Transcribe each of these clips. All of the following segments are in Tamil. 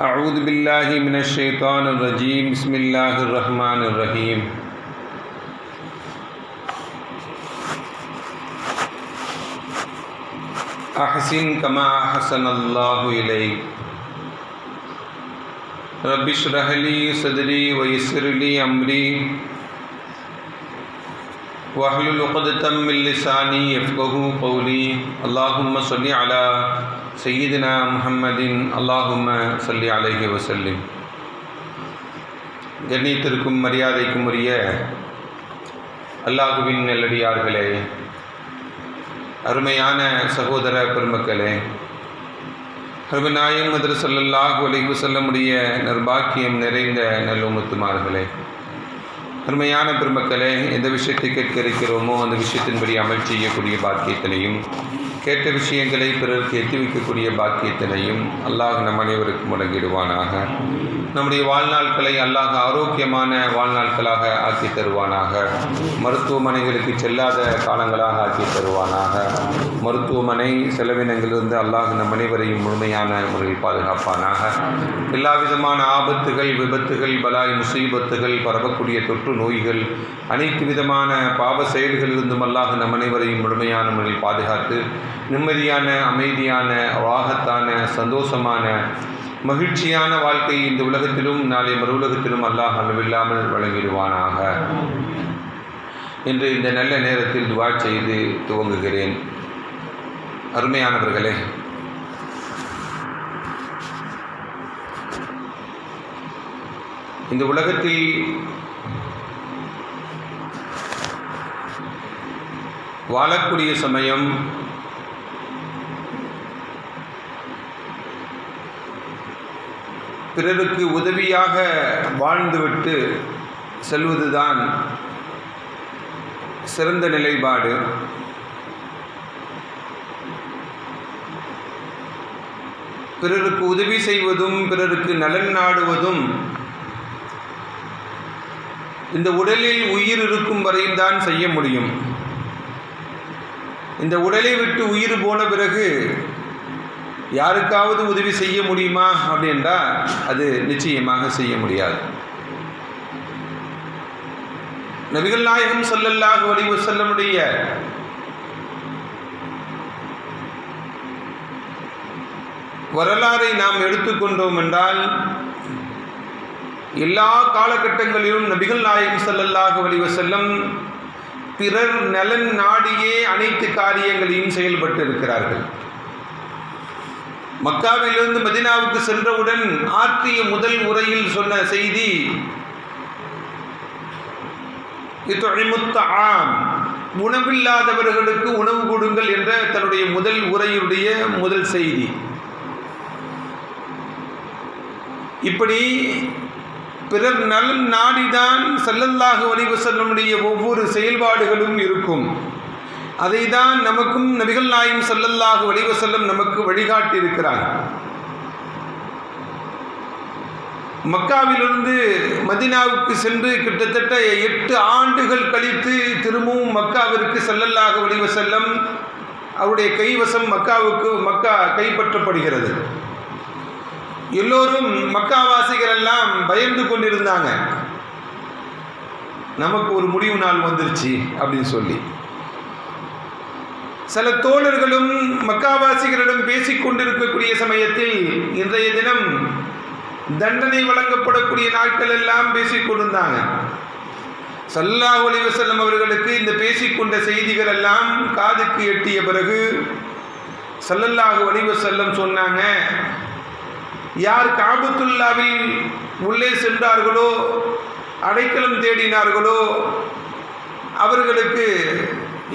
أعوذ بالله من الشيطان الرجيم. بسم الله الرحمن الرحيم. أحسن كما أحسن الله إليك. رب اشرح لي صدري ويسر لي أمري. واحلل عقدة من لساني يفقهوا قولي. اللهم صل على سيدنا محمد اللهم صل عليه وسلم கண்ணியத்திற்கும் மரியாதைக்கும் உரிய அல்லாஹுவின் நல்லடியார்களே அருமையான சகோதர பெருமக்களே அருமநாயன் மதுர சொல்லல்லாஹு அலைஹி செல்லமுடைய நர்பாக்கியம் நிறைந்த நல்லுமுத்துமார்களே அருமையான பெருமக்களே எந்த விஷயத்தை கேட்க இருக்கிறோமோ அந்த விஷயத்தின்படி அமல் செய்யக்கூடிய பாக்கியத்தினையும் கேட்ட விஷயங்களை பிறருக்கு எத்தி வைக்கக்கூடிய பாக்கியத்தினையும் அல்லாஹ் நம் அனைவருக்கும் முடங்கிடுவானாக. நம்முடைய வாழ்நாட்களை அல்லாஹ் ஆரோக்கியமான வாழ்நாட்களாக ஆக்கி தருவானாக. மருத்துவமனைகளுக்கு செல்லாத காலங்களாக ஆக்கி தருவானாக. மருத்துவமனை செலவினங்களிலிருந்து அல்லாஹ் நம் அனைவரையும் முழுமையான முறையில் பாதுகாப்பானாக. எல்லா விதமான ஆபத்துகள் விபத்துகள் பலாய் முசீபத்துகள் பரவக்கூடிய தொற்று நோய்கள் அனைத்து விதமான பாவ செயல்களிலிருந்தும் அல்லாஹ் நம் அனைவரையும் முழுமையான முறையில் பாதுகாத்து நிம்மதியான அமைதியான வாகத்தான சந்தோஷமான மகிழ்ச்சியான வாழ்க்கை இந்த உலகத்திலும் நாளை மறு உலகத்திலும் அல்லாஹ் அளவில்லாமல் வழங்கிடுவானாக. என்று இந்த நல்ல நேரத்தில் துவா செய்து துவங்குகிறேன். அருமையானவர்களே இந்த உலகத்தில் வாழக்கூடிய சமயம் பிறருக்கு உதவியாக வாழ்ந்துவிட்டு செல்வதுதான் சிறந்த நிலைப்பாடு. பிறருக்கு உதவி செய்வதும் பிறருக்கு நலன் நாடுவதும் இந்த உடலில் உயிர் இருக்கும் வரையும் தான் செய்ய முடியும். இந்த உடலை விட்டு உயிர் போன பிறகு யாருக்காவது உதவி செய்ய முடியுமா அப்படின்றா அது நிச்சயமாக செய்ய முடியாது. நபிகள் நாயகம் சொல்லல்லாஹு செல்ல முடிய வரலாறை நாம் எடுத்துக்கொண்டோம் என்றால் எல்லா காலகட்டங்களிலும் நபிகள் நாயகம் செல்லல்லாக அலைஹி செல்லும் பிறர் நலன் நாடியே அனைத்து காரியங்களையும் செயல்பட்டு இருக்கிறார்கள். மக்காவிலிருந்து மதினாவுக்கு சென்றவுடன் ஆற்றிய முதல் உரையில் சொன்ன செய்தி ஆம் உணவில்லாதவர்களுக்கு உணவு கொடுங்கள் என்ற தன்னுடைய முதல் உரையுடைய முதல் செய்தி. இப்படி பிறர் நலன் நாடிதான் செல்லல்லாக வலிவு செல்லமுடைய ஒவ்வொரு செயல்பாடுகளும் இருக்கும். அதை தான் நமக்கும் நபிகள் நாயும் செல்லல்லாக வலிவு செல்லம் நமக்கு வழிகாட்டி இருக்கிறார் மக்காவிலிருந்து மதினாவுக்கு சென்று கிட்டத்தட்ட எட்டு ஆண்டுகள் கழித்து திரும்பவும் மக்காவிற்கு செல்லல்லாக வலிவு செல்லம் அவருடைய கைவசம் மக்காவுக்கு மக்கா கைப்பற்றப்படுகிறது. எல்லோரும் மக்காவாசிகள் எல்லாம் பயந்து கொண்டிருந்தாங்க. நமக்கு ஒரு முடிவு நாள் வந்துருச்சு அப்படின்னு சொல்லி. சில தோழர்களும் மக்காவாசிகளிடம் பேசிக் கொண்டிருக்கக்கூடிய சமயத்தில் இன்றைய தினம் தண்டனை வழங்கப்படக்கூடிய நாட்கள் எல்லாம் பேசிக் கொண்டிருந்தாங்க. சல்லா ஒளிவசல்லம் அவர்களுக்கு இந்த பேசிக்கொண்ட செய்திகள் எல்லாம் காதுக்கு எட்டிய பிறகு சல்லல்லாஹு ஒளிவசல்லம் சொன்னாங்க யார் காபத்துல்லாவில் உள்ளே சென்றார்களோ அடைக்கலம் தேடினார்களோ அவர்களுக்கு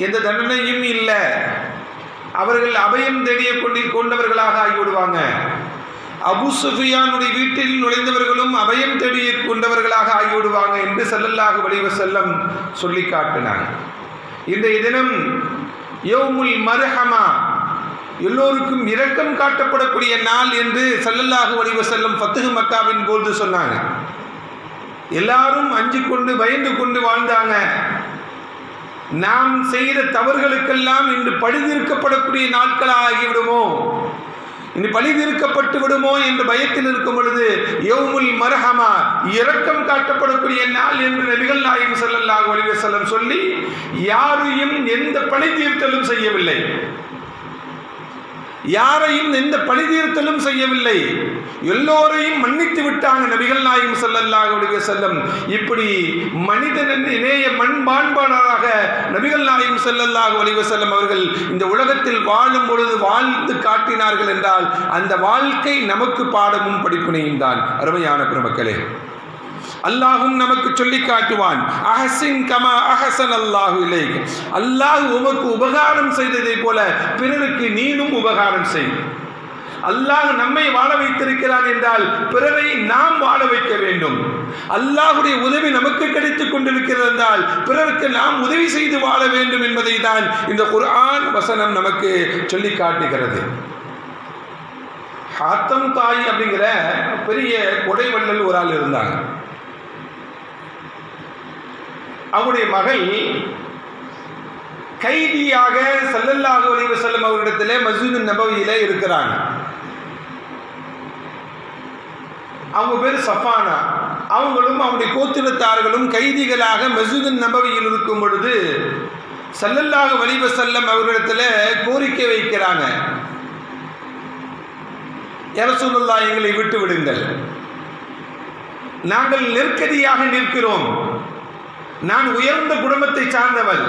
எந்த தண்டனையும் இல்லை. அவர்கள் அபயம் தேடிய கொண்டு கொண்டவர்களாக ஆகிவிடுவாங்க. அபு சுஃபியானுடைய வீட்டில் நுழைந்தவர்களும் அபயம் தேடிய கொண்டவர்களாக ஆகிவிடுவாங்க என்று செல்லல்லாக வடிவ செல்லம் சொல்லி காட்டினாங்க இன்றைய தினம் யோமுல் மருஹமா எல்லோருக்கும் இரக்கம் காட்டப்படக்கூடிய நாள் என்று செல்லல்லாக வழிவ செல்லும் ஃபத்ஹு மக்காவின் போது சொன்னாங்க. எல்லாரும் அஞ்சு கொண்டு பயந்து கொண்டு வாழ்ந்தாங்க. நாம் செய்த தவறுகளுக்கெல்லாம் இன்று பழுதிருக்கப்படக்கூடிய நாட்களாக ஆகிவிடுமோ இனி பழிதீர்க்கப்பட்டு விடுமோ என்று பயத்தில் இருக்கும் பொழுது யௌமுல் மர்ஹமா இரக்கம் காட்டப்படக்கூடிய நாள் என்று நபிகள் நாயகம் ஸல்லல்லாஹு ஒளிவசல்லம் சொல்லி யாரையும் எந்த பழி தீர்த்தலும் செய்யவில்லை. யாரையும் எந்த பழிதீர்த்தலும் செய்யவில்லை. எல்லோரையும் மன்னித்து விட்டாங்க நபிகள் நாயகம் செல்லல்லாக செல்லம் இப்படி மனிதனின் இணைய மண்பான்பாளராக நபிகள் நாயகம் செல்லல்லாக அலைஹி செல்லம் அவர்கள் இந்த உலகத்தில் வாழும் பொழுது வாழ்ந்து காட்டினார்கள் என்றால் அந்த வாழ்க்கை நமக்கு பாடமும் படிப்பினையும் தான். அருமையான பெருமக்களே. அல்லாஹும் நமக்கு சொல்லி காட்டுவான். அஹசின் கமா அஹசன் அல்லாஹு இல்லை அல்லாஹ் உமக்கு உபகாரம் செய்ததை போல பிறருக்கு நீனும் உபகாரம் செய். அல்லாஹ் நம்மை வாழ வைத்திருக்கிறான் என்றால் பிறரை நாம் வாழ வைக்க வேண்டும். அல்லாஹுடைய உதவி நமக்கு கிடைத்துக் கொண்டிருக்கிறது என்றால் பிறருக்கு நாம் உதவி செய்து வாழ வேண்டும் என்பதை தான் இந்த குர்ஆன் வசனம் நமக்கு சொல்லி காட்டுகிறது. ஹாத்தம் தாய் அப்படிங்கிற பெரிய கொடைவள்ளல் ஒரு ஆள் இருந்தாங்க. அவருடைய மகள் கைதியாக சல்லல்லாஹு அலைவு செல்லும் அவரிடத்திலே மசூது நபவியில் இருக்கிறாங்க. அவங்க பேர் சஃபானா. அவங்களும் அவனுடைய கோத்திரத்தார்களும் கைதிகளாக மசூது நபவியில் இருக்கும் பொழுது சல்லல்லாஹு வலிவ செல்லம் அவர்களிடத்தில் கோரிக்கை வைக்கிறாங்க. யரசூலுல்லா எங்களை விட்டு விடுங்கள் நாங்கள் நெருக்கடியாக நிற்கிறோம். நான் உயர்ந்த குடும்பத்தை சார்ந்தவள்.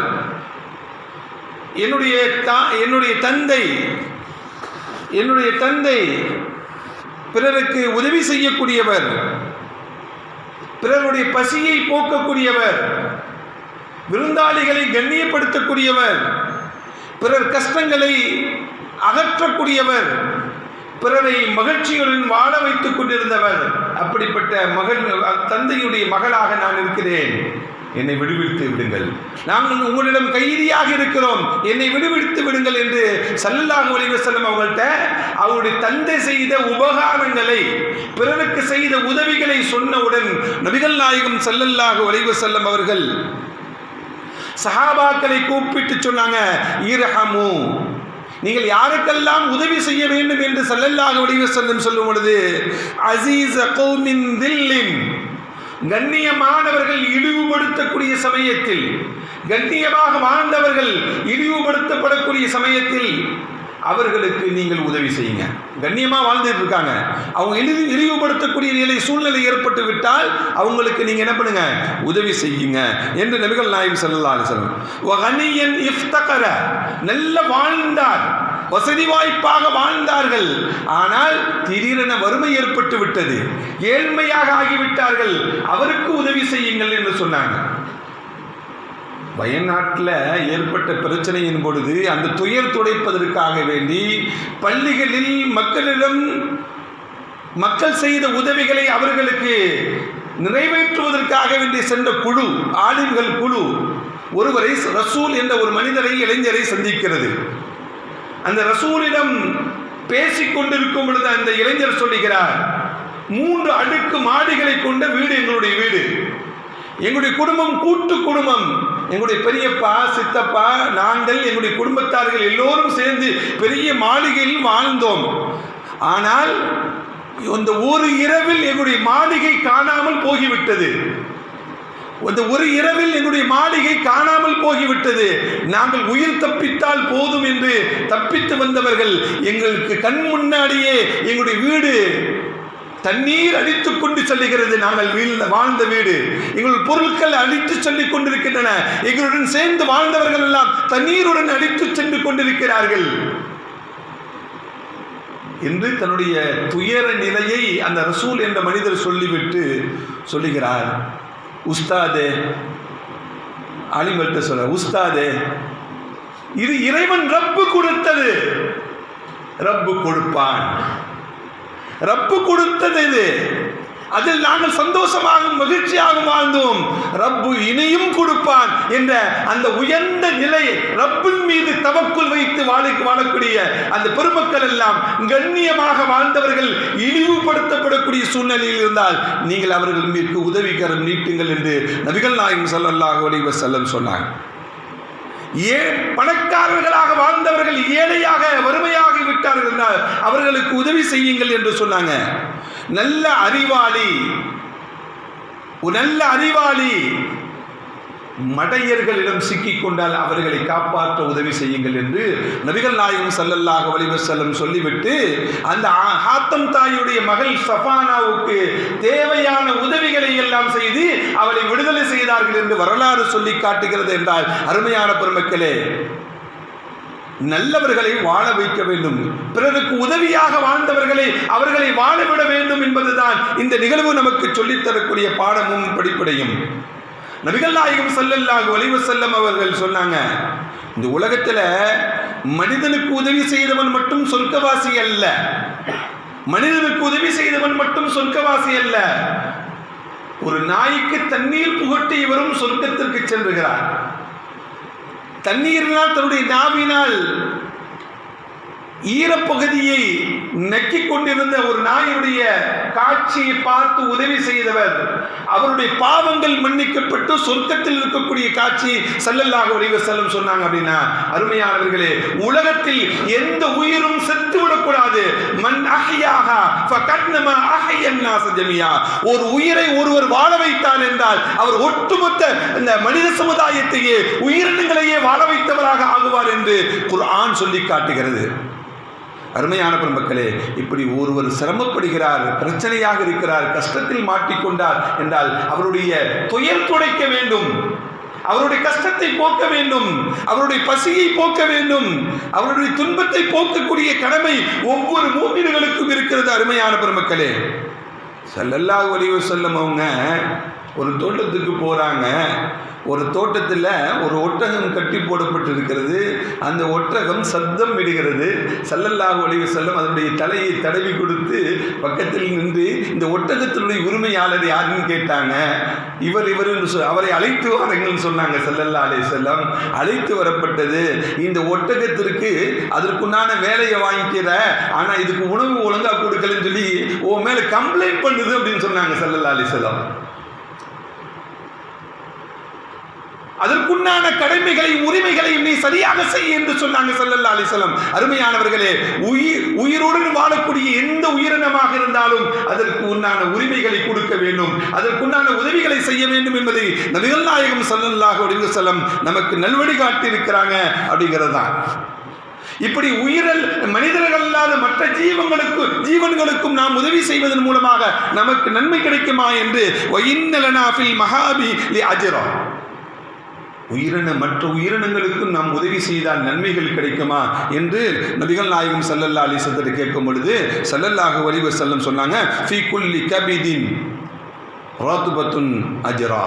என்னுடைய தா என்னுடைய தந்தை என்னுடைய தந்தை பிறருக்கு உதவி செய்யக்கூடியவர். பிறருடைய பசியை போக்கக்கூடியவர். விருந்தாளிகளை கண்ணியப்படுத்தக்கூடியவர். பிறர் கஷ்டங்களை அகற்றக்கூடியவர். பிறரை மகிழ்ச்சியுடன் வாழ வைத்துக் கொண்டிருந்தவர். அப்படிப்பட்ட மகள் தந்தையுடைய மகளாக நான் இருக்கிறேன். என்னை விடுவித்து விடுங்கள். நாங்கள் உங்களிடம் கைதியாக இருக்கிறோம். என்னை விடுவித்து விடுங்கள் என்று சல்லாஹ் அலிவசல்லம் அவங்கள்ட்ட அவருடைய தந்தை செய்த உபகாரங்களை பிறருக்கு செய்த உதவிகளை சொன்னவுடன் நபிகள் நாயகம் சல்லல்லாஹு அலிவசல்லம் அவர்கள் சஹாபாக்களை கூப்பிட்டு சொன்னாங்க ஈரஹமு நீங்கள் யாருக்கெல்லாம் உதவி செய்ய வேண்டும்? என்று சல்லல்லாஹு அலிவசல்லம் சொல்லும் பொழுது அசீஸ் கௌமின் தில்லின். கண்ணியமானவர்கள் இழிவுபடுத்தக்கூடிய சமயத்தில் கண்ணியமாக வாழ்ந்தவர்கள் இழிவுபடுத்தப்படக்கூடிய சமயத்தில் அவர்களுக்கு நீங்கள் உதவி செய்யுங்க. கண்ணியமாக வாழ்ந்துட்டு இருக்காங்க. அவங்க இழிவு இழிவுபடுத்தக்கூடிய நிலை சூழ்நிலை ஏற்பட்டு விட்டால் அவங்களுக்கு நீங்கள் என்ன பண்ணுங்க? உதவி செய்யுங்க என்று நபிகள் நாயம் செல்லலாம் அலிசலம் நல்ல வாழ்ந்தார். வசதி வாய்ப்பாக வாழ்ந்தார்கள். ஆனால் திடீரென வறுமை ஏற்பட்டு விட்டது. ஏழ்மையாக ஆகிவிட்டார்கள். அவருக்கு உதவி செய்யுங்கள் என்று சொன்னாங்க. வயநாட்டில் ஏற்பட்ட பிரச்சனையின் பொழுது அந்த துயர் துடைப்பதற்காக வேண்டி பள்ளிகளில் மக்களிடம் மக்கள் செய்த உதவிகளை அவர்களுக்கு நிறைவேற்றுவதற்காக வேண்டி சென்ற குழு ஆலிம்கள் குழு ஒருவரை ரசூல் என்ற ஒரு மனிதரை இளைஞரை சந்திக்கிறது. அந்த ரசூலிடம் பேசிக்கொண்டிருக்கும் பொழுது அந்த இளைஞர் சொல்லுகிறார் மூன்று அடுக்கு மாடிகளை கொண்ட வீடு எங்களுடைய வீடு. எங்களுடைய குடும்பம் கூட்டு குடும்பம். எங்களுடைய பெரியப்பா சித்தப்பா நாங்கள் எங்களுடைய குடும்பத்தார்கள் எல்லோரும் சேர்ந்து பெரிய மாளிகையில் வாழ்ந்தோம். ஆனால் இந்த ஒரு இரவில் எங்களுடைய மாளிகை காணாமல் போகிவிட்டது. அந்த ஒரு இரவில் என்னுடைய மாளிகை காணாமல் போகிவிட்டது. நாங்கள் உயிர் தப்பித்தால் போதும் என்று தப்பித்து வந்தவர்கள் எங்களுக்கு கண் முன்னாடியே எங்களுடைய வீடு தண்ணீர் அடித்து கொண்டு செல்லுகிறது. நாங்கள் வீழ்ந்த வாழ்ந்த வீடு. எங்கள் பொருட்கள் அடித்து சொல்லிக் கொண்டிருக்கின்றன. எங்களுடன் சேர்ந்து வாழ்ந்தவர்கள் எல்லாம் தண்ணீருடன் அடித்து சென்று கொண்டிருக்கிறார்கள். என்று தன்னுடைய துயர நிலையை அந்த ரசூல் என்ற மனிதர் சொல்லிவிட்டு சொல்லுகிறார். உஸ்தாதே. ஆலிமல்கிட்ட சொல்ற உஸ்தாதே இது இறைவன் ரப்பு கொடுத்தது. ரப்பு கொடுப்பான். ரப்பு கொடுத்தது இது. அதில் நாங்கள் சந்தோஷமாகவும் மகிழ்ச்சியாகவும் வாழ்ந்தோம். ரப்பு இனியும் கொடுப்பான் என்ற அந்த உயர்ந்த நிலை ரப்பின் மீது தவக்குள் வைத்து வாழ வாழக்கூடிய அந்த பெருமக்கள் எல்லாம் கண்ணியமாக வாழ்ந்தவர்கள் இழிவுபடுத்தப்படக்கூடிய சூழ்நிலையில் இருந்தால் நீங்கள் அவர்கள் மீது உதவிகரம் நீட்டுங்கள் என்று நபிகள் நாயகம் ஸல்லல்லாஹு அலைஹி செல்லம் சொன்னாங்க ஏ பணக்காரர்களாக வாழ்ந்தவர்கள் ஏழையாக வறுமையாகி விட்டார்கள் என்றால் அவர்களுக்கு உதவி செய்யுங்கள் என்று சொன்னாங்க. நல்ல அறிவாளி. நல்ல அறிவாளி. மடையர்களிடம் சிக்கிக் கொண்டால் அவர்களை காப்பாற்ற உதவி செய்யுங்கள் என்று நபிகள் நாயகம் ஸல்லல்லாஹு வலிவசல்லம் சொல்லிவிட்டு அந்த ஹாத்தம் தாயுடைய மகள் சஃபானாவுக்கு தேவையான உதவிகளை எல்லாம் செய்து அவளை விடுதலை செய்தார்கள் என்று வரலாறு சொல்லி காட்டுகிறது என்றால் அருமையான பெருமக்களே நல்லவர்களை வாழ வைக்க வேண்டும். பிறருக்கு உதவியாக வாழ்ந்தவர்களை அவர்களை வாழ விட வேண்டும் என்பதுதான் இந்த நிகழ்வு நமக்கு சொல்லித்தரக்கூடிய பாடமும் படிப்படையும். நபிகள் நாயகம் செல்லல்லாக ஒளிவு செல்லம் அவர்கள் சொன்னாங்க இந்த உலகத்தில் மனிதனுக்கு உதவி செய்தவன் மட்டும் சொர்க்கவாசி அல்ல. மனிதனுக்கு உதவி செய்தவன் மட்டும் சொர்க்கவாசி அல்ல. ஒரு நாய்க்கு தண்ணீர் புகட்டி இவரும் சொர்க்கத்திற்கு சென்றுகிறார் தண்ணீரினால் தன்னுடைய நாவினால் ஈரப்பகுதியை நக்கிக் கொண்டிருந்த ஒரு நாயுடைய காட்சியை பார்த்து உதவி செய்தவர். அவருடைய பாவங்கள் மன்னிக்கப்பட்டு சொர்க்கத்தில் இருக்கக்கூடிய காட்சி செல்லல்லாக அலைஹி செல்லும் சொன்னாங்க அப்படின்னா அருமையானவர்களே உலகத்தில் எந்த உயிரும் செத்து விடக்கூடாது மண் அகையாக ஜமியா. ஒரு உயிரை ஒருவர் வாழ வைத்தார் என்றால் அவர் ஒட்டுமொத்த இந்த மனித சமுதாயத்தையே உயிரினங்களையே வாழ வைத்தவராக ஆகுவார் என்று குர்ஆன் சொல்லி காட்டுகிறது. அருமையான பெருமக்களே இப்படி ஒருவர் சிரமப்படுகிறார் பிரச்சனையாக இருக்கிறார் கஷ்டத்தில் மாட்டிக்கொண்டார் என்றால் அவருடைய துயர் துடைக்க வேண்டும். அவருடைய கஷ்டத்தை போக்க வேண்டும். அவருடைய பசியை போக்க வேண்டும். அவருடைய துன்பத்தை போக்கக்கூடிய கடமை ஒவ்வொரு மூமின்களுக்கும் இருக்கிறது அருமையான பெருமக்களே. செல்லல்லா அலைஹி செல்லும் அவங்க ஒரு தோட்டத்துக்கு போகிறாங்க ஒரு தோட்டத்தில் ஒரு ஒட்டகம் கட்டி போடப்பட்டிருக்கிறது. அந்த ஒட்டகம் சத்தம் விடுகிறது. சல்லல்லாஹு அலைஹி செல்லும் அதனுடைய தலையை தடவி கொடுத்து பக்கத்தில் நின்று இந்த ஒட்டகத்தினுடைய உரிமையாளர் யாருன்னு கேட்டாங்க. இவர் இவர் என்று அவரை அழைத்து வாருங்கள்னு சொன்னாங்க செல்லல்லா அலே செல்லம் அழைத்து வரப்பட்டது. இந்த ஒட்டகத்திற்கு அதற்குண்டான வேலையை வாங்கிக்கிற ஆனால் இதுக்கு உணவு ஒழுங்காக கொடுக்கலன்னு சொல்லி ஓ மேலே கம்ப்ளைண்ட் பண்ணுது அப்படின்னு சொன்னாங்க செல்லல்லா அலே செல்லம் அதற்குண்டான கடமைகளையும் உரிமைகளை நீ சரியாக செய் என்று சொன்னாங்க சல்லல்லா அலிசலம் அருமையானவர்களே உயிர் உயிருடன் வாழக்கூடிய எந்த உயிரினமாக இருந்தாலும் அதற்கு உண்டான உரிமைகளை கொடுக்க வேண்டும். அதற்குண்டான உதவிகளை செய்ய வேண்டும் என்பதை நபிகள் நாயகம் சல்லல்லாஹ் அலைஹி செல்லம் நமக்கு நல்வழி காட்டி இருக்கிறாங்க அப்படிங்கிறது தான் இப்படி உயிரல் மனிதர்கள் அல்லாத மற்ற ஜீவங்களுக்கு ஜீவன்களுக்கும் நாம் உதவி செய்வதன் மூலமாக நமக்கு நன்மை கிடைக்குமா என்று ஒயின்னலனா மகாபி அஜிரோ. உயிரின மற்ற உயிரினங்களுக்கும் நாம் உதவி செய்தால் நன்மைகள் கிடைக்குமா என்று நபிகள் நாயகம் சல்லல்லா அலிசத்தை கேட்கும் பொழுது சல்லல்லாஹு வலிவர் செல்லம் சொன்னாங்க ஃபி குல்லி கபிதின் ராத்துபத்துன் அஜரா.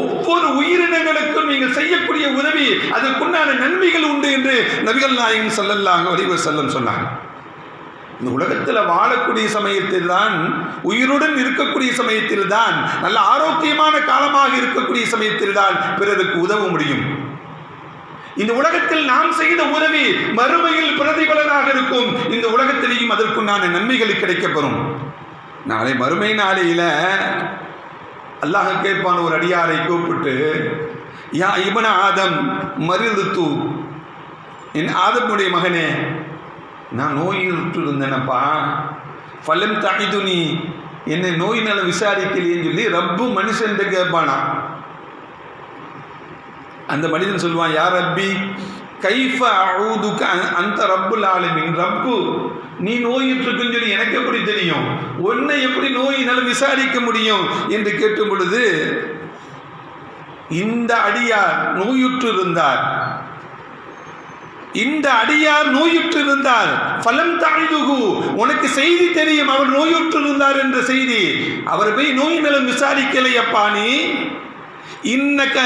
ஒவ்வொரு உயிரினங்களுக்கும் நீங்கள் செய்யக்கூடிய உதவி அதற்குண்டான நன்மைகள் உண்டு என்று நபிகள் நாயகம் சல்லல்லாஹு வலிவர் செல்லம் சொன்னாங்க. இந்த உலகத்தில் வாழக்கூடிய சமயத்தில் தான் உயிருடன் இருக்கக்கூடிய சமயத்தில் தான் நல்ல ஆரோக்கியமான காலமாக இருக்கக்கூடிய சமயத்தில் தான் பிறருக்கு உதவ முடியும். இந்த உலகத்தில் நாம் செய்த உதவி மறுமையில் பிரதிபலனாக இருக்கும். இந்த உலகத்திலேயும் அதற்குண்டான நன்மைகள் கிடைக்கப்பெறும். நாளை மறுமை நாளையில் அல்லாஹ் கேட்பான் ஒரு அடியாரை கூப்பிட்டு யா இவன ஆதம் மருதுத்து என் ஆதமுடைய மகனே நான் நோயுற்று இருந்தேனப்பா ஃபலம் நீ என்னை நோய் நலம் விசாரிக்கலையேன்னு சொல்லி ரப்பு மனுஷன் கேட்பானா. அந்த மனிதன் சொல்லுவான் யார் ரப்பி கைஃப அழுதுக்கு அந்த ரப்புல் ஆளுமின் ரப்பு நீ நோயிற்றுக்குன்னு சொல்லி எனக்கு எப்படி தெரியும்? உன்னை எப்படி நோய் விசாரிக்க முடியும்? என்று கேட்கும் பொழுது இந்த அடியார் நோயுற்று இருந்தார் இந்த அடியார் நோயுற்று இருந்தார் பலம் தாழ்துகு உனக்கு செய்தி தெரியும் அவர் நோயுற்று இருந்தார் என்ற செய்தி. அவர் போய் நோய் நலம் விசாரிக்கலையப்பா நீ. இன்னக்க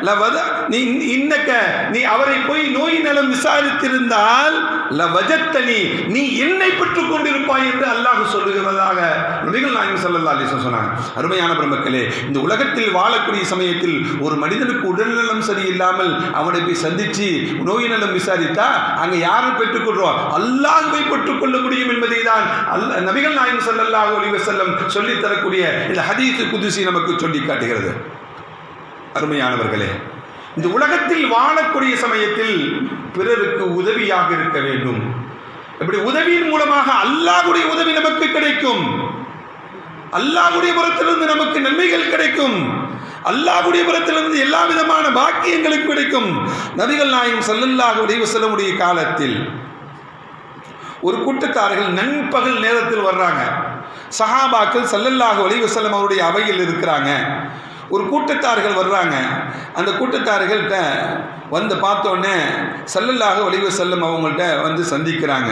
லவத நீ இன்னக்க நீ அவரை போய் நோய் நலம் விசாரித்திருந்தால் லவஜத்தனி நீ என்னை பெற்றுக் கொண்டிருப்பாய் என்று அல்லாஹ் சொல்லுகிறதாக நபிகள் நாயகம் சல்லா அலைஹி சொன்னாங்க. அருமையான பிரமக்களே இந்த உலகத்தில் வாழக்கூடிய சமயத்தில் ஒரு மனிதனுக்கு உடல்நலம் சரியில்லாமல் அவனை போய் சந்திச்சு நோய் நலம் விசாரித்தா அங்க யாரை பெற்றுக்கொள்றோம் அல்லாஹுவை பெற்றுக்கொள்ள முடியும் என்பதை தான் அல்ல நபிகள் நாயகம் ஸல்லல்லாஹு அலைஹி வஸல்லம் சொல்லித் தரக்கூடிய இந்த ஹதீஸ் குதிசி நமக்கு சொல்லி காட்டுகிறது. அருமையானவர்களே இந்த உலகத்தில் வாழக்கூடிய சமயத்தில் பிறருக்கு உதவியாக இருக்க வேண்டும். இப்படி உதவியின் மூலமாக அல்லாஹுடைய உதவி நமக்கு கிடைக்கும். அல்லாஹுடைய புறத்திலிருந்து நமக்கு நன்மைகள் கிடைக்கும். அல்லாஹுடைய புறத்திலிருந்து எல்லா விதமான பாக்கியங்களும் கிடைக்கும். நபிகள் நாயும் ஸல்லல்லாஹு செல்லமுடைய காலத்தில் ஒரு கூட்டத்தார்கள் நண்பகல் நேரத்தில் வர்றாங்க. சஹாபாக்கள் ஸல்லல்லாஹு அலைஹி அவருடைய அவையில் இருக்கிறாங்க. ஒரு கூட்டத்தார்கள் வர்றாங்க. அந்த கூட்டத்தார்கள்ட்ட வந்து பார்த்தோன்னே செல்லல்லாக அலைஹி செல்லும் அவங்கள்ட்ட வந்து சந்திக்கிறாங்க.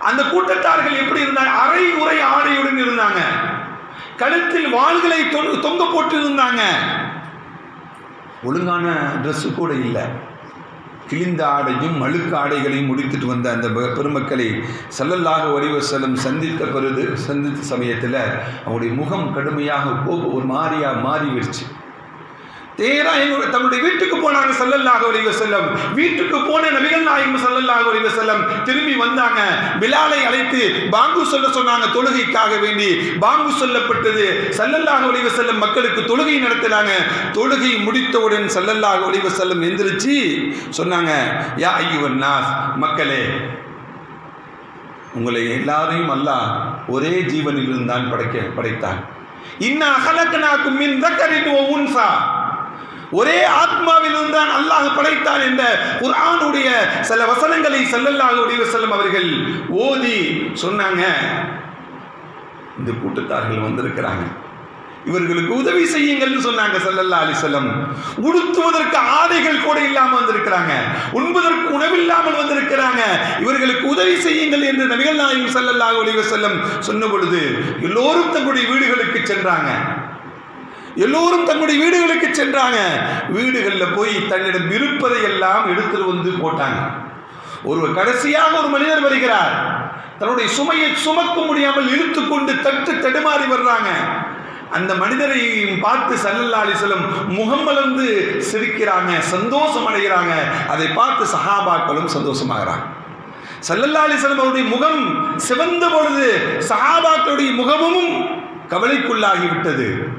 அந்த கூட்டத்தார்கள் எப்படி இருந்தாங்க? அரை உரை ஆடையுடன் இருந்தாங்க. கழுத்தில் வாள்களை தொங்க போட்டு இருந்தாங்க. ஒழுங்கான ட்ரெஸ்ஸு கூட இல்லை. கிழிந்த ஆடையும் அழுக்கு ஆடைகளையும் முடித்துட்டு வந்த அந்த பெ- பெருமக்களை சல்லல்லாக வடிவசலம் சந்தித்த பிறகு சந்தித்த சமயத்தில் அவங்களுடைய முகம் கடுமையாக கோப ஒரு மாறியாக மாறிவிடுச்சு. தேரா எங்க தன்னுடைய வீட்டுக்கு போனாங்க செல்லல்லாக அலைஹி செல்லம் வீட்டுக்கு போன நபிகள் நாயகம் செல்லல்லாக அலைஹி செல்லம் திரும்பி வந்தாங்க. பிலாலை அழைத்து பாங்கு சொல்ல சொன்னாங்க தொழுகைக்காக வேண்டி. பாங்கு சொல்லப்பட்டது செல்லல்லாக ஒளிவ செல்லம் மக்களுக்கு தொழுகை நடத்தினாங்க. தொழுகை முடித்தவுடன் செல்லல்லாக ஒளிவ செல்லம் எந்திரிச்சு சொன்னாங்க யா ஐயுவன் நாஸ் மக்களே உங்களை எல்லாரையும் அல்லாஹ் ஒரே ஜீவனிலிருந்து தான் படைக்க படைத்தான். இன்ன அகலக்கனாக்கும் மின் தக்கரின் உன்சா. ஒரே ஆத்மாவிலிருந்து தான் அல்லாஹ் படைத்தான் என்ற குர்ஆனுடைய சில வசனங்களை ஸல்லல்லாஹு அலைஹி வஸல்லம் அவர்கள் ஓதி சொன்னாங்க. இந்த கூட்டத்தார்கள் வந்திருக்கிறாங்க. இவர்களுக்கு உதவி செய்யுங்கள்னு சொன்னாங்க சல்லல்லா அலிசல்லம் உடுத்துவதற்கு ஆடைகள் கூட இல்லாமல் வந்திருக்கிறாங்க. உண்பதற்கு உணவில்லாமல் வந்திருக்கிறாங்க. இவர்களுக்கு உதவி செய்யுங்கள் என்று நபிகள் நாயகம் சல்லல்லா அலைஹி சொன்ன பொழுது எல்லோரும் தங்களுடைய வீடுகளுக்கு சென்றாங்க. எல்லோரும் தங்களுடைய வீடுகளுக்கு சென்றாங்க. வீடுகளில் போய் தன்னிடம் இருப்பதை எல்லாம் எடுத்துட்டு வந்து போட்டாங்க. ஒரு கடைசியாக ஒரு மனிதர் வருகிறார். தன்னுடைய சுமையை சுமக்க முடியாமல் இழுத்துக்கொண்டு தட்டு தடுமாறி வர்றாங்க. அந்த மனிதரை பார்த்து சல்லல்லா அலிசலம் முகம் வளர்ந்து சிரிக்கிறாங்க சந்தோஷம் அடைகிறாங்க. அதை பார்த்து சஹாபாக்களும் சந்தோஷமாகிறாங்க. சல்லல்லா அலிசலம் அவருடைய முகம் சிவந்த பொழுது சஹாபாக்களுடைய முகமும் கவலைக்குள்ளாகிவிட்டது.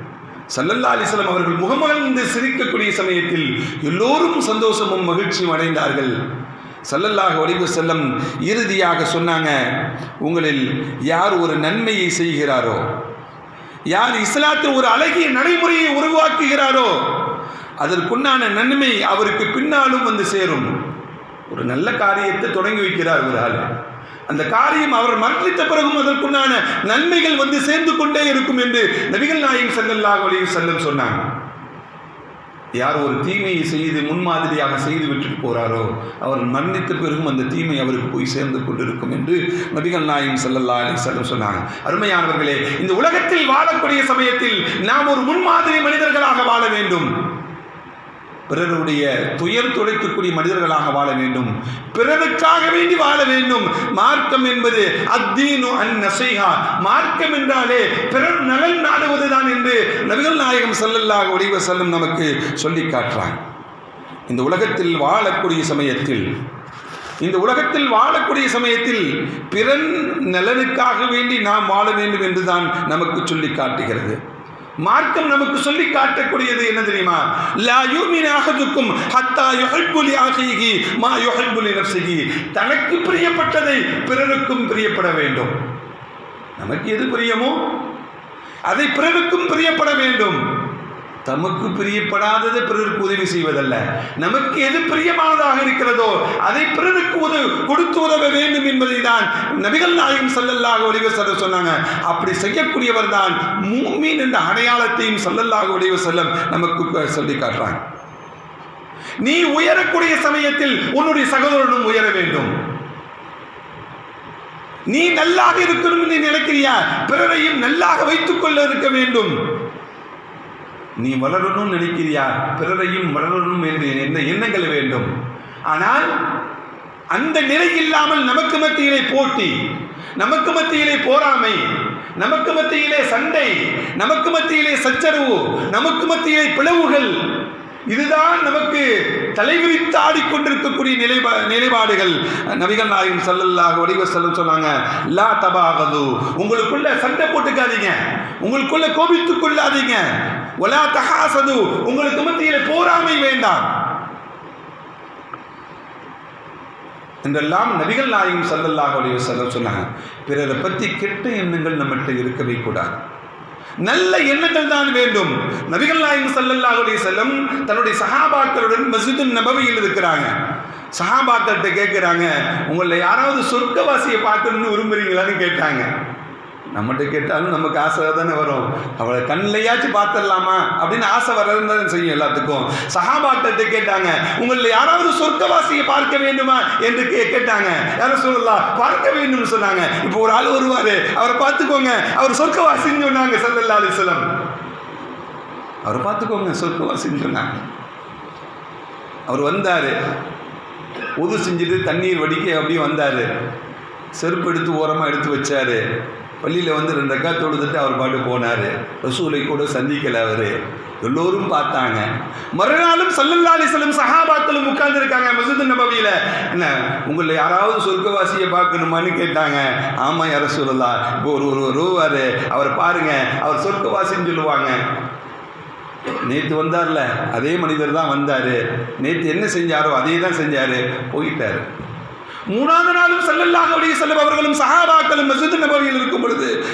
சல்லல்லா அலிஸ்லாம் அவர்கள் முகமலர்ந்து சிரிக்கக்கூடிய சமயத்தில் எல்லோரும் சந்தோஷமும் மகிழ்ச்சியும் அடைந்தார்கள். சல்லல்லாஹு வடிவு செல்லம் இறுதியாக சொன்னாங்க உங்களில் யார் ஒரு நன்மையை செய்கிறாரோ யார் இஸ்லாத்தில் ஒரு அழகிய நடைமுறையை உருவாக்குகிறாரோ அதற்குண்டான நன்மை அவருக்கு பின்னாலும் வந்து சேரும். ஒரு நல்ல காரியத்தை தொடங்கி வைக்கிறார் ஒரு ஆள். அந்த காரியம் அவர் மரணித்த பிறகும் அதற்குண்டான நன்மைகள் வந்து சேர்ந்து கொண்டே இருக்கும் என்று நபிகள் நாயும் ஸல்லல்லாஹு அலைஹி வஸல்லம் சொன்னாங்க. யார் ஒரு தீமையை செய்து முன்மாதிரியாக செய்து விட்டுட்டு போறாரோ அவர் மரணித்த பிறகும் அந்த தீமை அவருக்கு போய் சேர்ந்து கொண்டிருக்கும் என்று நபிகள் நாயும் செல்லல்லா அலி வஸல்லம் சொன்னாங்க. அருமையானவர்களே இந்த உலகத்தில் வாழக்கூடிய சமயத்தில் நாம் ஒரு முன்மாதிரி மனிதர்களாக வாழ வேண்டும். பிறருடைய துயர் துடைக்கக்கூடிய மனிதர்களாக வாழ வேண்டும். பிறருக்காக வேண்டி வாழ வேண்டும். மார்க்கம் என்பது அத்தீனு அன் நசைஹா. மார்க்கம் என்றாலே பிறர் நலன் நாடுவதுதான் என்று நபிகள் நாயகம் செல்லல்லாக ஒளிவ செல்லும் நமக்கு சொல்லி காட்டுறாங்க. இந்த உலகத்தில் வாழக்கூடிய சமயத்தில் இந்த உலகத்தில் வாழக்கூடிய சமயத்தில் பிறன் நலனுக்காக வேண்டி நாம் வாழ வேண்டும் என்றுதான் நமக்கு சொல்லி காட்டுகிறது. மார்க்கம் நமக்கு சொல்லி காட்டக்கூடியது என்ன தெரியுமா? லா யூமின் அஹதுக்கும் ஹத்தா யுஹிப்பு லி மா யுஹிப்பு லி தனக்கு பிரியப்பட்டதை பிறருக்கும் பிரியப்பட வேண்டும். நமக்கு எது பிரியமோ? அதை பிறருக்கும் பிரியப்பட வேண்டும். தமக்கு பிரியப்படாதது பிறருக்கு உதவி செய்வதல்ல. நமக்கு எது பிரியமானதாக இருக்கிறதோ அதை பிறருக்கு உதவி கொடுத்து உதவ வேண்டும் என்பதை தான் நபிகள் நாயகம் சல்லல்லாக ஒளிவு செல்ல சொன்னாங்க. அப்படி செய்யக்கூடியவர் தான் மூமீன் என்ற அடையாளத்தையும் சல்லல்லாக ஒளிவு செல்லம் நமக்கு சொல்லி காட்டுறாங்க நீ உயரக்கூடிய சமயத்தில் உன்னுடைய சகோதரனும் உயர வேண்டும். நீ நல்லாக இருக்கணும் என்று நினைக்கிறியா? பிறரையும் நல்லாக வைத்துக் கொள்ள இருக்க வேண்டும். நீ வளரணும்னு நினைக்கிறியா? பிறரையும் வளரணும் என்று என்ன எண்ணங்கள் வேண்டும். ஆனால் அந்த நிலை இல்லாமல் நமக்கு மத்தியிலே போட்டி நமக்கு மத்தியிலே போராமை நமக்கு மத்தியிலே சண்டை நமக்கு மத்தியிலே சச்சரவு நமக்கு மத்தியிலே பிளவுகள் இதுதான் நமக்கு தலைவிரித்து ஆடிக்கொண்டிருக்கக்கூடிய நிலைபா நிலைப்பாடுகள். நபிகள் நாயகம் ஸல்லல்லாஹு வடிவ வஸல்லம் சொன்னாங்க லா தபாகது. உங்களுக்குள்ள சண்டை போட்டுக்காதீங்க. உங்களுக்குள்ள கோபித்துக் கொள்ளாதீங்க. ஒலா தகாசது உங்களுக்கு மத்தியில் போராமை வேண்டாம். என்றெல்லாம் நபிகள் நாயகம் ஸல்லல்லாஹு அலைஹி வஸல்லம் சொன்னாங்க. பிறரை பற்றி கெட்ட எண்ணங்கள் நம்மகிட்ட இருக்கவே கூடாது. நல்ல எண்ணங்கள் தான் வேண்டும். நபிகள் நாயகம் ஸல்லல்லாஹு செல்லம் தன்னுடைய சஹாபாக்களுடன் மஸ்ஜிதுன் நபவியில் இருக்கிறாங்க. சஹாபாக்கள்கிட்ட கேட்குறாங்க உங்களை யாராவது சொர்க்கவாசியை பார்க்கணும்னு விரும்புறீங்களான்னு கேட்டாங்க. நம்மகிட்ட கேட்டாலும் நமக்கு ஆசை தானே வரும். அவளை கண்ணிலையாச்சும் பார்த்துடலாமா? அப்படின்னு ஆசை வர்றது தான் செய்யும் எல்லாத்துக்கும். சகாபாட்டத்தை கேட்டாங்க உங்களில் யாராவது சொர்க்கவாசியை பார்க்க வேண்டுமா? என்று கே கேட்டாங்க. யாரும் சொல்லலாம் பார்க்க வேண்டும்னு சொன்னாங்க. இப்போ ஒரு ஆள் வருவார். அவரை பார்த்துக்கோங்க. அவர் சொர்க்கவாசின்னு சொன்னாங்க சல்லல்லா அலிஸ்லம் அவரை பார்த்துக்கோங்க சொர்க்கவாசின்னு சொன்னாங்க. அவர் வந்தார். உது செஞ்சுட்டு தண்ணீர் வடிக்க அப்படியே வந்தார். செருப்பு எடுத்து ஓரமாக எடுத்து வச்சார். பள்ளியில் வந்து ரெண்டு ரக்கா தொழுதுட்டு அவர் பாட்டு போனார். ரசூலை கூட சந்திக்கல அவர். எல்லோரும் பார்த்தாங்க. மறுநாளும் சல்லல்லா அலிஸ்லம் சஹாபாக்களும் உட்கார்ந்துருக்காங்க மசூத் நபவியில். என்ன உங்களை யாராவது சொர்க்கவாசியை பார்க்கணுமான்னு கேட்டாங்க. ஆமாம் யார சொல்லலா இப்போ ஒரு ஒரு வருவார் அவரை பாருங்க அவர் சொர்க்கவாசின்னு சொல்லுவாங்க. நேற்று வந்தார்ல அதே மனிதர் தான் வந்தார். நேற்று என்ன செஞ்சாரோ அதே தான் செஞ்சார். போயிட்டார். மூணாவது நாளும் செல்லல்லாக வழியை செல்லம் அவர்களும் சஹாபாக்களும் மஸ்ஜித் நபவியில் இருக்கும் பொழுது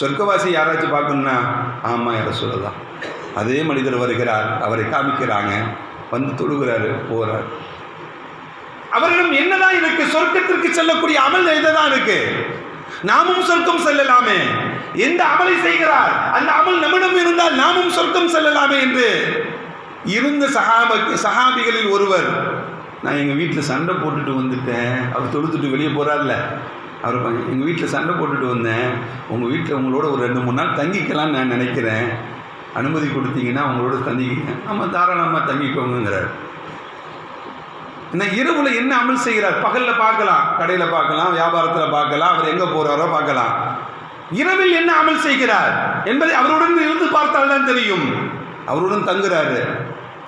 சொர்க்கவாசி யாராச்சும் பார்க்கணும்னா ஆமாம் யார சொல்லலாம் அதே மனிதர் வருகிறார் அவரை காமிக்கிறாங்க வந்து தொழுகிறாரு போகிறார் அவர்களும் என்னதான் இருக்கு? சொர்க்கத்திற்கு செல்லக்கூடிய அமல் தான் இருக்கு? நாமும் சொர்க்கம் செல்லலாமே. எந்த அமலை செய்கிறார்? அந்த அமல் நம்மிடம் இருந்தால் நாமும் சொர்க்கம் செல்லலாமே என்று இருந்த சகாப சகாபிகளில் ஒருவர் நான் எங்கள் வீட்டில் சண்டை போட்டுட்டு வந்துட்டேன். அவர் தொழுத்துட்டு வெளியே போகிறார்ல அவர் எங்கள் வீட்டில் சண்டை போட்டுட்டு வந்தேன். உங்கள் வீட்டில் உங்களோட ஒரு ரெண்டு மூணு நாள் தங்கிக்கலாம்னு நான் நினைக்கிறேன். அனுமதி கொடுத்தீங்கன்னா உங்களோட தங்கிக்கிங்க ஆமாம் தாராளமாக தங்கிக்கோங்கிறார் என்ன இரவுல என்ன அமல் செய்கிறார்? பகலில் பார்க்கலாம் கடையில் பார்க்கலாம் வியாபாரத்தில் பார்க்கலாம் அவர் எங்கே போகிறாரோ பார்க்கலாம். இரவில் என்ன அமல் செய்கிறார்? என்பதை அவருடன் இருந்து பார்த்தால் தான் தெரியும். அவருடன் தங்குறாரு.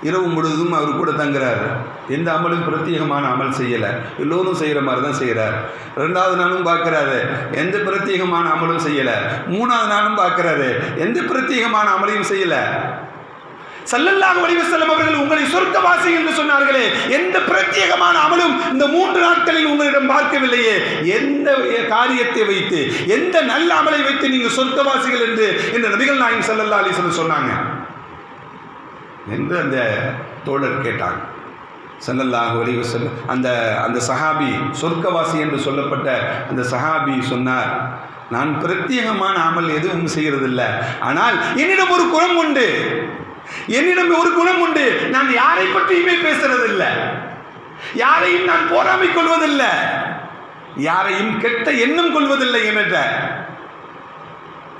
இரவு முழுவதும் அவர் கூட தங்குறாரு. எந்த அமலும் பிரத்யேகமான அமல் செய்யலை. எல்லோரும் செய்கிற மாதிரி தான் செய்கிறார் ரெண்டாவது நாளும் பார்க்குறாரு. எந்த பிரத்யேகமான அமலும் செய்யலை. மூணாவது நாளும் பார்க்குறாரு. எந்த பிரத்யேகமான அமலையும் செய்யலை. சல்லல்லாஹு அலைஹி வஸல்லம் அவர்கள் உங்களை சொர்க்கவாசி என்று சொன்னார்களே. எந்த பிரத்யேகமான அமலும் இந்த மூன்று நாட்களில் உங்களிடம் பார்க்கவில்லையே. எந்த காரியத்தை வைத்து எந்த நல்ல அமலை வைத்து நீங்கள் சொர்க்கவாசிகள் என்று இந்த நபிகள் நாயகம் சல்லல்லா அலிஸ்வலம் சொன்னாங்க. என்று அந்த தோழர் கேட்டாங்க சல்லல்லாஹு அலைஹி செல் அந்த அந்த சஹாபி சொர்க்கவாசி என்று சொல்லப்பட்ட அந்த சஹாபி சொன்னார் நான் பிரத்யேகமான அமல் எதுவும் செய்கிறதில்ல. ஆனால் என்னிடம் ஒரு குணம் உண்டு. என்னிடம் ஒரு குணம் உண்டு. நான் யாரை பற்றியுமே பேசுறதில்லை. யாரையும் நான் போராமை கொள்வதில்லை. யாரையும் கெட்ட எண்ணம் கொள்வதில்லை என்கிட்ட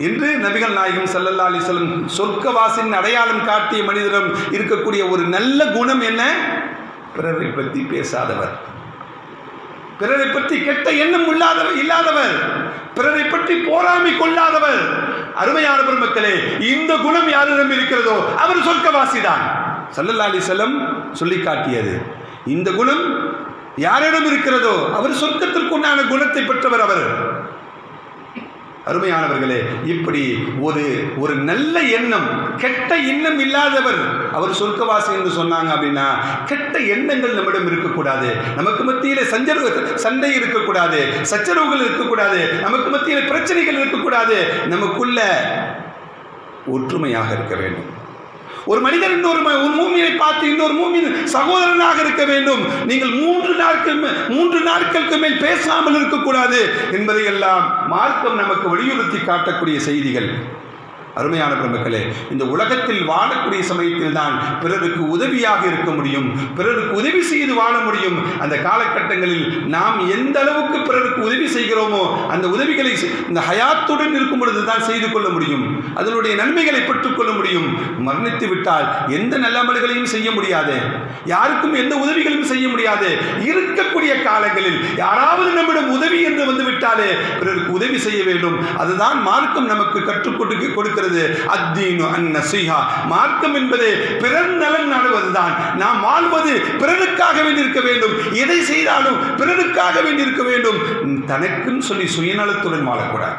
என்று நபிகள் நாயகம் சல்லல்லா அலிஸ்லம் சொர்க்கவாசின் அடையாளம் காட்டிய மனிதரும் இருக்கக்கூடிய ஒரு நல்ல குணம் என்ன? பிறரை பற்றி பேசாதவர். பிறரை பற்றி கெட்ட எண்ணம் இல்லாதவர் இல்லாதவர். பிறரை பற்றி போராமை கொள்ளாதவர். அருமையான பெருமக்களே இந்த குணம் யாரிடம் இருக்கிறதோ அவர் சொர்க்கவாசி தான் சல்லல்லா அலிசல்லம் சொல்லி காட்டியது. இந்த குணம் யாரிடம் இருக்கிறதோ அவர் சொர்க்கத்திற்குண்டான குணத்தை பெற்றவர் அவர். அருமையானவர்களே இப்படி ஒரு ஒரு நல்ல எண்ணம் கெட்ட எண்ணம் இல்லாதவர் அவர் சொர்க்கவாசி என்று சொன்னாங்க அப்படின்னா கெட்ட எண்ணங்கள் நம்மிடம் இருக்கக்கூடாது. நமக்கு மத்தியில் சஞ்சரவு சண்டை இருக்கக்கூடாது சச்சரவுகள் இருக்கக்கூடாது நமக்கு மத்தியில் பிரச்சனைகள் இருக்கக்கூடாது. நமக்குள்ள ஒற்றுமையாக இருக்க வேண்டும். ஒரு மனிதர் இன்னொரு ஒரு மூமியை பார்த்து இன்னொரு மூமியின் சகோதரனாக இருக்க வேண்டும். நீங்கள் மூன்று நாட்கள் மூன்று நாட்களுக்கு மேல் பேசாமல் இருக்கக்கூடாது என்பதையெல்லாம் மார்க்கம் நமக்கு வலியுறுத்தி காட்டக்கூடிய செய்திகள். அருமையான பிரபுக்களே இந்த உலகத்தில் வாழக்கூடிய சமயத்தில் தான் பிறருக்கு உதவியாக இருக்க முடியும். பிறருக்கு உதவி செய்து வாழ முடியும். அந்த காலகட்டங்களில் நாம் எந்த அளவுக்கு பிறருக்கு உதவி செய்கிறோமோ அந்த உதவிகளை இந்த ஹயாத்துடன் இருக்கும் பொழுது தான் செய்து கொள்ள முடியும். அதனுடைய நன்மைகளை பெற்றுக்கொள்ள முடியும். மரணித்து விட்டால் எந்த நல்லமல்களையும் செய்ய முடியாது. யாருக்கும் எந்த உதவிகளும் செய்ய முடியாது. இருக்கக்கூடிய காலங்களில் யாராவது நம்மிடம் உதவி என்று வந்து விட்டாலே பிறருக்கு உதவி செய்ய வேண்டும். அதுதான் மார்க்கம் நமக்கு கற்றுக் கொடுக்க இருக்கிறது அத்தீனு அந்நசிஹா மார்க்கம் என்பது பிறர் நலன் நாடுவதுதான். நாம் வாழ்வது பிறருக்காக வேண்டியிருக்க வேண்டும். எதை செய்தாலும் பிறருக்காக வேண்டியிருக்க வேண்டும். தனக்குன்னு சொல்லி சுயநலத்துடன் வாழக்கூடாது.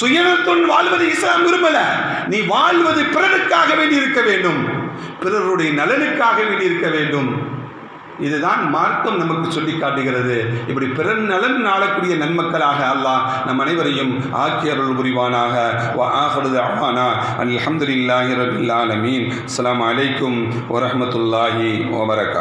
சுயநலத்துடன் வாழ்வது இஸ்லாம் விரும்பல. நீ வாழ்வது பிறருக்காக வேண்டி இருக்க வேண்டும். பிறருடைய நலனுக்காக வேண்டி இருக்க வேண்டும். இதுதான் மார்க்கம் நமக்கு சொல்லி காட்டுகிறது. இப்படி பிறர் நலன் நாளக்கூடிய நன்மக்களாக அல்லாஹ் நம் அனைவரையும் ஆக்கி அருள் புரிவானாக. வ ஆஹிரு அவானா அல்ஹம்துலில்லாஹி ரபில் ஆலமீன். அஸ்ஸலாமு அலைக்கும் வரமத்துல்லாஹி வபரகாத்துஹு